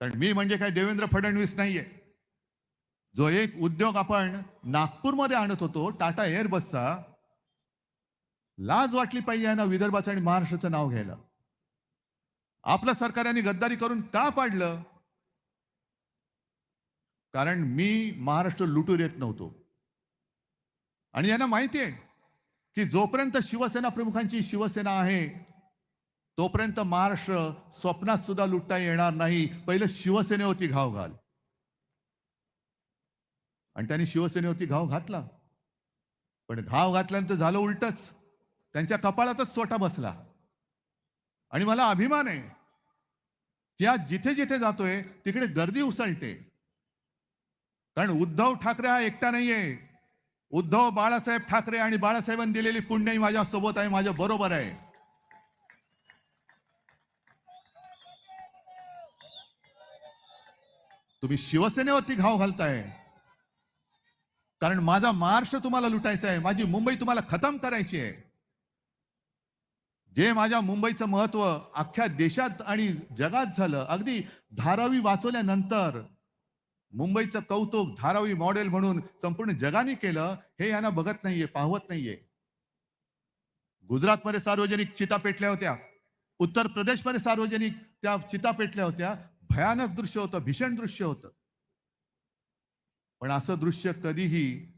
कारण मी म्हणजे काय देवेंद्र फडणवीस नाहीये. जो एक उद्योग आपण नागपूरमध्ये आणत होतो टाटा एअरबसचा लाज वाटली पाहिजे यांना विदर्भाचं आणि महाराष्ट्राचं नाव घ्यायला. आपलं सरकार यांनी गद्दारी करून का पाडलं? कारण मी महाराष्ट्र लुटून येत नव्हतो. आणि यांना माहिती आहे की जोपर्यंत शिवसेना प्रमुखांची शिवसेना आहे तोपर्यंत महाराष्ट्र स्वप्नात सुद्धा लुटता येणार नाही. पहिले शिवसेनेवरती घाव घाल. आणि त्यांनी शिवसेनेवरती घाव घातला. पण घाव घातल्यानंतर झालं उलटच. त्यांच्या कपाळातच सोटा बसला. आणि मला अभिमान आहे की आज जिथे जिथे जातोय तिकडे गर्दी उसळते. कारण उद्धव ठाकरे हा एकटा नाहीये. उद्धव बाळासाहेब ठाकरे आणि बाळासाहेबांनी दिलेली पुण्यही माझ्या सोबत आहे माझ्या बरोबर आहे. तुम्ही शिवसेनेवरती घाव घालताय. कारण माझा महाराष्ट्र तुम्हाला लुटायचा आहे माझी मुंबई तुम्हाला खतम करायची आहे जे माझ्या मुंबईचं महत्त्व अख्ख्या देशात आणि जगात झालं अगदी धारावी वाचवल्यानंतर मुंबईचं कौतुक धारावी मॉडेल म्हणून संपूर्ण जगाने केलं हे यांना बघत नाहीये पाहवत नाहीये. गुजरातमध्ये सार्वजनिक चिता पेटल्या होत्या. उत्तर प्रदेशमध्ये सार्वजनिक त्या चिता पेटल्या होत्या. भयानक दृश्य होतं भीषण दृश्य होतं. पण असं दृश्य कधीही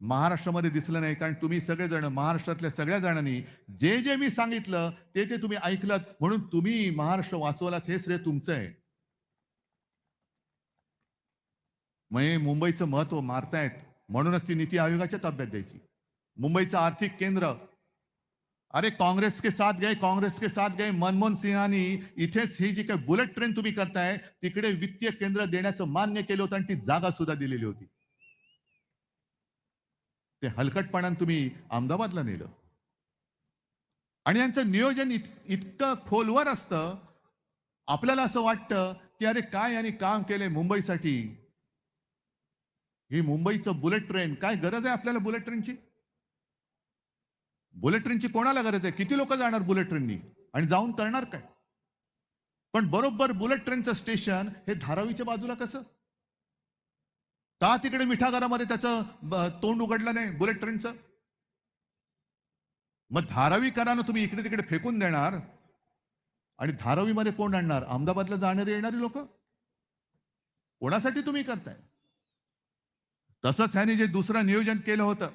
महाराष्ट्रामध्ये दिसलं नाही. कारण तुम्ही सगळेजण महाराष्ट्रातल्या सगळ्या जणांनी जे जे मी सांगितलं ते ते तुम्ही ऐकलं म्हणून तुम्ही महाराष्ट्र वाचवलात हे श्रेय तुमचं आहे. म्हणजे मुंबईचं महत्त्व मारतायत. म्हणूनच ती नीती आयोगाच्या ताब्यात द्यायची. मुंबईचं आर्थिक केंद्र अरे काँग्रेस के साथ गए काँग्रेस के साथ गए मनमोहन सिंहानी इथेच ही जी काही बुलेट ट्रेन तुम्ही करताय तिकडे वित्तीय केंद्र देण्याचं मान्य केलं होतं आणि ती जागा सुद्धा दिलेली होती. ते हलकटपणानं तुम्ही अहमदाबादला नेलं. आणि यांचं नियोजन इत, इतकं खोलवर असतं आपल्याला असं वाटतं की अरे काय यांनी काम केलंय मुंबईसाठी? ही मुंबईचं बुलेट ट्रेन काय गरज आहे आपल्याला बुलेट ट्रेनची बुलेट ट्रेनची कोणाला गरज आहे? किती लोक जाणार बुलेट ट्रेननी? आणि जाऊन करणार काय? पण बरोबर बुलेट ट्रेनचं स्टेशन हे धारावीच्या बाजूला कसं? का तिकडे मिठागरामध्ये त्याचं ब- तोंड उघडलं नाही बुलेट ट्रेनचं? मग धारावीकरांना तुम्ही इकडे तिकडे फेकून देणार आणि धारावीमध्ये कोण आणणार? अहमदाबादला जाणारी येणारी लोक? कोणासाठी तुम्ही करताय? तसंच ह्याने जे दुसरं नियोजन केलं होतं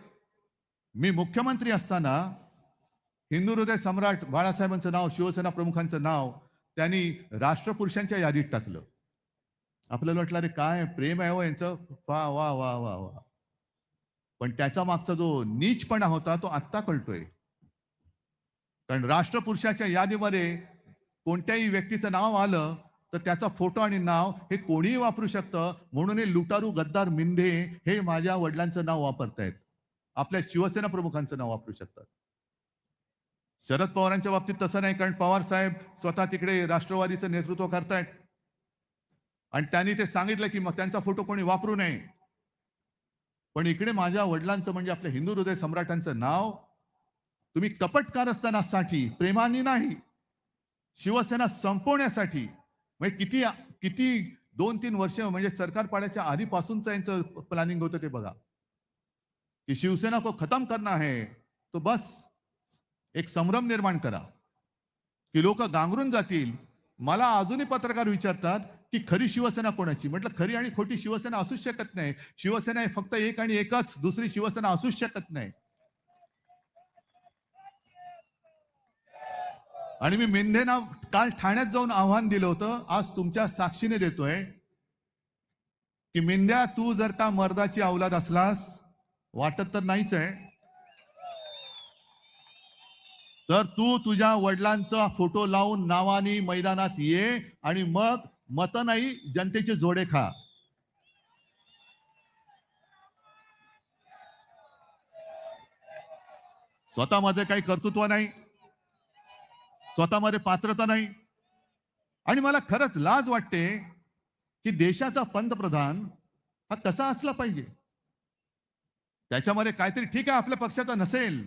मी मुख्यमंत्री असताना हिंदू हृदय सम्राट बाळासाहेबांचं नाव शिवसेना प्रमुखांचं नाव त्यांनी राष्ट्रपुरुषांच्या यादीत टाकलं. आपल्याला वाटलं अरे काय? प्रेम आहे हो यांचं? वा वा वा वा वा. पण त्याचा मागचा जो नीचपणा होता तो आत्ता कळतोय. कारण राष्ट्रपुरुषाच्या यादीमध्ये कोणत्याही व्यक्तीचं नाव आलं तर त्याचा फोटो आणि नाव हे कोणीही वापरू शकतं. म्हणून हे लुटारू गद्दार मिंधे हे माझ्या वडिलांचं नाव वापरतायत. आपल्या शिवसेना प्रमुखांचं नाव वापरू शकतात. शरद पवारांच्या बाबतीत तसं नाही कारण पवार साहेब स्वतः तिकडे राष्ट्रवादीचं नेतृत्व करतायत. आणि त्यांनी ते सांगितलं की मग त्यांचा फोटो कोणी वापरू नये. पण इकडे माझ्या वडिलांचं म्हणजे आपल्या हिंदू हृदय सम्राटांचं नाव तुम्ही कपटकार असतानासाठी प्रेमाने नाही शिवसेना संपवण्यासाठी म्हणजे किती किती दोन तीन वर्ष म्हणजे सरकार पाड्याच्या आधीपासूनचं यांचं प्लॅनिंग होतं ते बघा. कि शिवसेना को खत्म करना है तो बस एक संभ्रम निर्माण करा. की लोक गांगरून जातील. मला अजूनही पत्रकार विचारतात की खरी शिवसेना कोणाची? म्हटलं खरी आणि खोटी शिवसेना असूच शकत नाही. शिवसेना हे फक्त एक आणि एकच दुसरी शिवसेना असूच शकत नाही. आणि मी मेंढेना काल ठाण्यात जाऊन आव्हान दिलं होतं. आज तुमच्या साक्षीने देतोय. की मेंढ्या तू जर का मर्दाची अवलाद असलास वाटत तर नाहीच आहे. तर तू तुझ्या वडिलांचा फोटो लावून नावानी मैदानात ये आणि मग मत नाही जनतेचे जोडे खा. स्वतःमध्ये काही कर्तृत्व नाही. स्वतःमध्ये पात्रता नाही. आणि मला खरंच लाज वाटते की देशाचा पंतप्रधान हा कसा असला पाहिजे? त्याच्यामध्ये काहीतरी ठीक आहे आपल्या पक्षाचा नसेल.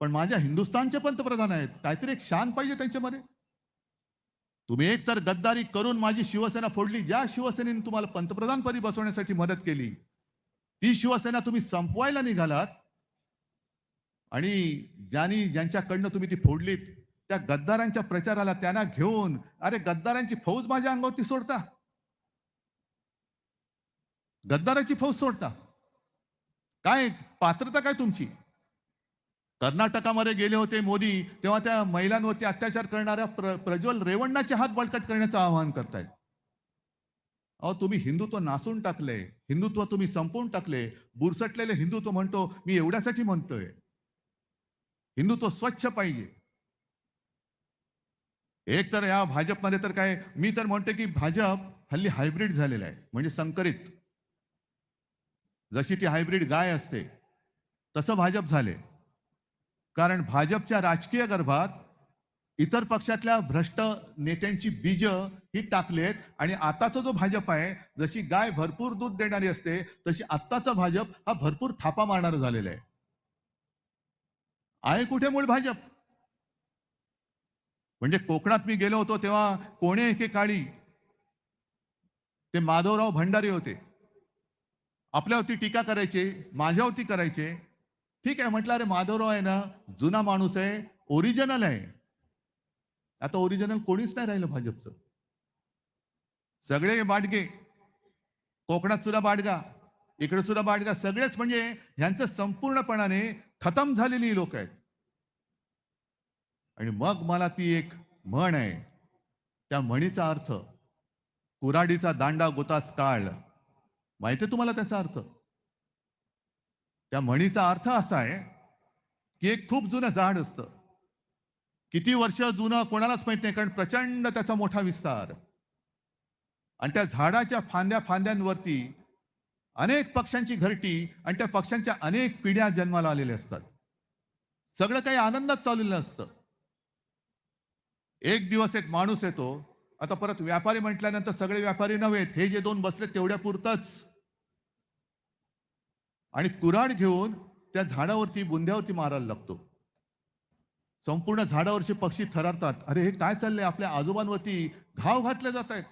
पण माझ्या हिंदुस्थानचे पंतप्रधान आहेत. काहीतरी एक शान पाहिजे त्यांच्यामध्ये. तुम्ही एक तर गद्दारी करून माझी शिवसेना फोडली. ज्या शिवसेनेने तुम्हाला पंतप्रधानपदी बसवण्यासाठी मदत केली ती शिवसेना तुम्ही संपवायला निघालात. आणि ज्यांनी ज्यांच्याकडनं तुम्ही ती फोडलीत त्या गद्दारांच्या प्रचाराला त्यांना घेऊन अरे गद्दारांची फौज माझ्या अंगावरती सोडता. गद्दाराची फौज सोडता. काय पात्रता काय तुमची? कर्नाटकामध्ये गेले होते मोदी तेव्हा त्या महिलांवरती अत्याचार करणाऱ्या प्र, प्रज्वल रेवण्णाचे हात बळकट करण्याचं आवाहन करतायत. अहो तुम्ही हिंदुत्व नासून टाकले हिंदुत्व तुम्ही संपवून टाकले बुरसटलेले हिंदुत्व म्हणतो मी एवढ्यासाठी म्हणतोय. हिंदुत्व स्वच्छ पाहिजे. एक तर या भाजपमध्ये तर काय मी तर म्हणतोय की भाजप हल्ली हायब्रिड झालेला आहे म्हणजे संकरित. जशी ती हायब्रिड गाय असते तसं भाजप झाले. कारण भाजपच्या राजकीय गर्भात इतर पक्षातल्या भ्रष्ट नेत्यांची बीज ही टाकलेत आणि आताचा जो भाजप आहे जशी गाय भरपूर दूध देणारी असते तशी आत्ताचा भाजप हा भरपूर थापा मारणारा झालेला आहे. आहे कुठे मूळ भाजप? म्हणजे कोकणात मी गेलो होतो तेव्हा कोणे एकेकाळी ते माधवराव भंडारी होते. आपल्यावरती टीका करायचे माझ्यावरती करायचे. ठीक आहे म्हटलं अरे माधवराव आहे ना जुना माणूस आहे ओरिजिनल आहे. आता ओरिजिनल कोणीच नाही राहिलं भाजपचं. सगळे बाडगे. कोकणात सुद्धा बाडगा. इकडे सुद्धा बाडगा. सगळेच म्हणजे ह्यांचं संपूर्णपणाने खतम झालेली लोक आहेत. आणि मग मला ती एक म्हण आहे. त्या म्हणीचा अर्थ कुराडीचा दांडा गोतास काळ. माहिती आहे तुम्हाला त्याचा अर्थ? त्या म्हणीचा अर्थ असा आहे की एक खूप जुनं झाड असतं. किती वर्ष जुनं कोणालाच माहीत नाही कारण प्रचंड त्याचा मोठा विस्तार. आणि त्या झाडाच्या फांद्या फांद्यांवरती अनेक पक्ष्यांची घरटी आणि त्या पक्ष्यांच्या अनेक पिढ्या जन्माला आलेल्या असतात. सगळं काही आनंदात चाललेलं असतं एक दिवस एक माणूस येतो आता परत व्यापारी म्हटल्यानंतर सगळे व्यापारी नव्हेत. हे जे दोन बसले तेवढ्या पुरतच. आणि कुराण घेऊन त्या झाडावरती बुंद्यावरती मारायला लागतो. संपूर्ण झाडावरचे पक्षी थरारतात. अरे हे काय चाललंय? आपल्या आजोबांवरती घाव घातले जात आहेत.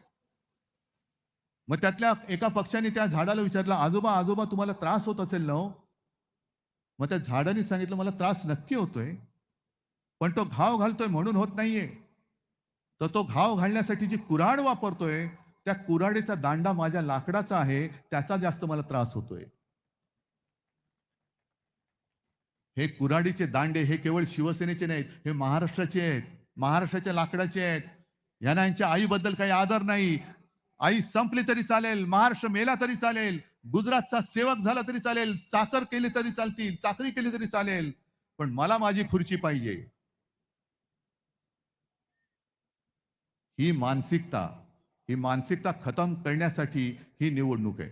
मग त्यातल्या एका पक्षाने त्या झाडाला विचारलं आजोबा आजोबा तुम्हाला त्रास होत असेल ना हो? मग त्या झाडाने सांगितलं मला त्रास नक्की होतोय. पण तो घाव घालतोय म्हणून होत नाहीये. तर तो घाव घालण्यासाठी जी कुऱ्हाड वापरतोय त्या कुऱ्हाडीचा दांडा माझ्या लाकडाचा आहे त्याचा जास्त मला त्रास होतोय. हे कुऱ्हाडीचे दांडे हे केवळ शिवसेनेचे नाहीत हे महाराष्ट्राचे आहेत महाराष्ट्राच्या लाकडाचे आहेत. यांना यांच्या आईबद्दल काही आदर नाही. आई संपली तरी चालेल महाराष्ट्र मेला तरी चालेल गुजरातचा सेवक झाला तरी चालेल चाकर केली तरी चालतील चाकरी केली तरी चालेल. पण मला माझी खुर्ची पाहिजे. ही मानसिकता ही मानसिकता खतम करण्यासाठी ही निवडणूक आहे.